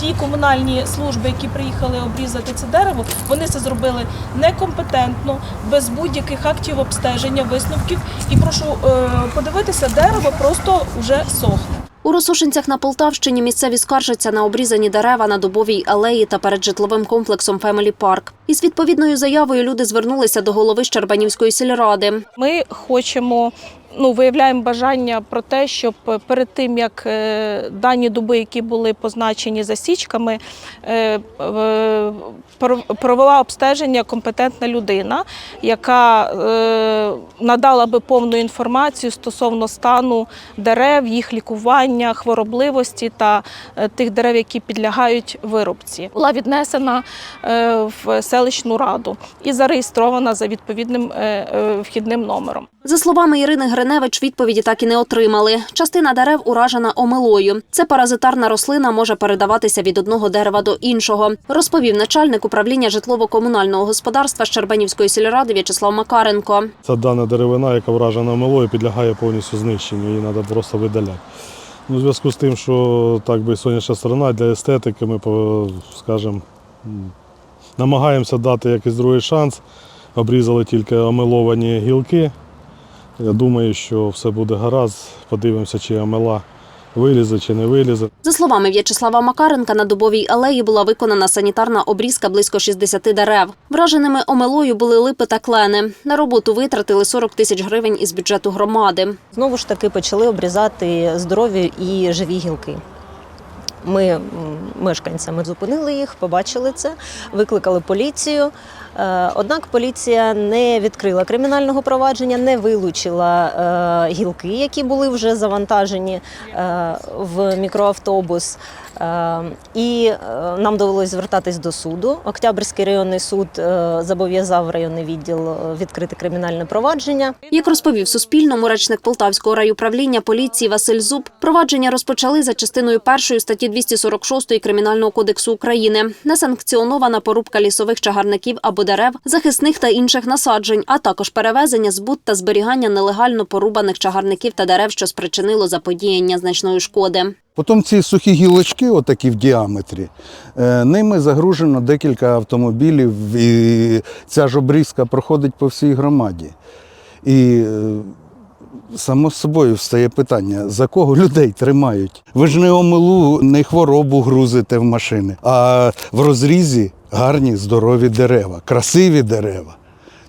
Ті комунальні служби, які приїхали обрізати це дерево, вони це зробили некомпетентно, без будь-яких актів обстеження, висновків. І прошу е, подивитися, дерево просто вже сохне. У Росошинцях на Полтавщині місцеві скаржаться на обрізані дерева на дубовій алеї та перед житловим комплексом Фемелі Парк. Із відповідною заявою люди звернулися до голови Щербанівської сільради. Ми хочемо. Ну, виявляємо бажання про те, щоб перед тим як е, дані дуби, які були позначені засічками, е, е, провела обстеження компетентна людина, яка е, надала би повну інформацію стосовно стану дерев, їх лікування, хворобливості та е, тих дерев, які підлягають вирубці. Була віднесена е, в селищну раду і зареєстрована за відповідним е, е, вхідним номером. За словами Ірини Гриневич, відповіді так і не отримали. Частина дерев уражена омелою. Це паразитарна рослина може передаватися від одного дерева до іншого, розповів начальник управління житлово-комунального господарства Щербанівської сільради В'ячеслав Макаренко. Це дана деревина, яка вражена милою, підлягає повністю знищенню, її треба просто видаляти. Ну, у зв'язку з тим, що так би сонячна сторона для естетики, ми, скажімо, намагаємося дати якийсь другий шанс. Обрізали тільки омиловані гілки. Я думаю, що все буде гаразд. Подивимося, чи амела вилізе, чи не вилізе. За словами В'ячеслава Макаренка, на дубовій алеї була виконана санітарна обрізка близько 60 дерев. Враженими омелою були липи та клени. На роботу витратили 40 тисяч гривень із бюджету громади. Знову ж таки почали обрізати здорові і живі гілки. Ми мешканцями зупинили їх, побачили це, викликали поліцію. Е, Однак поліція не відкрила кримінального провадження, не вилучила е, гілки, які були вже завантажені е, в мікроавтобус. І нам довелося звертатись до суду. Октябрьський районний суд зобов'язав районний відділ відкрити кримінальне провадження. Як розповів Суспільному речник Полтавського райуправління поліції Василь Зуб, провадження розпочали за частиною першої статті 246 Кримінального кодексу України. Несанкціонована порубка лісових чагарників або дерев, захисних та інших насаджень, а також перевезення, збут та зберігання нелегально порубаних чагарників та дерев, що спричинило заподіяння значної шкоди. Потім ці сухі гілочки, отакі в діаметрі, е, ними загружено декілька автомобілів, і ця ж обрізка проходить по всій громаді. І е, само собою встає питання, за кого людей тримають? Ви ж не омилу, не хворобу грузите в машини, а в розрізі гарні здорові дерева, красиві дерева.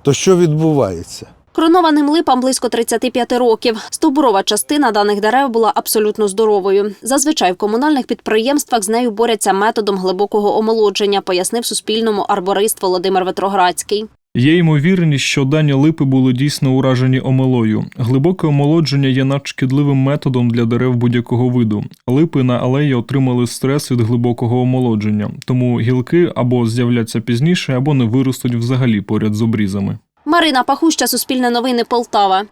То що відбувається? Кронованим липам близько 35 років. Стовбурова частина даних дерев була абсолютно здоровою. Зазвичай в комунальних підприємствах з нею борються методом глибокого омолодження, пояснив Суспільному арборист Володимир Ветроградський. Є ймовірність, що дані липи були дійсно уражені омелою. Глибоке омолодження є надшкідливим методом для дерев будь-якого виду. Липи на алеї отримали стрес від глибокого омолодження, тому гілки або з'являться пізніше, або не виростуть взагалі поряд з обрізами. Марина Пахуща, Суспільне новини, Полтава.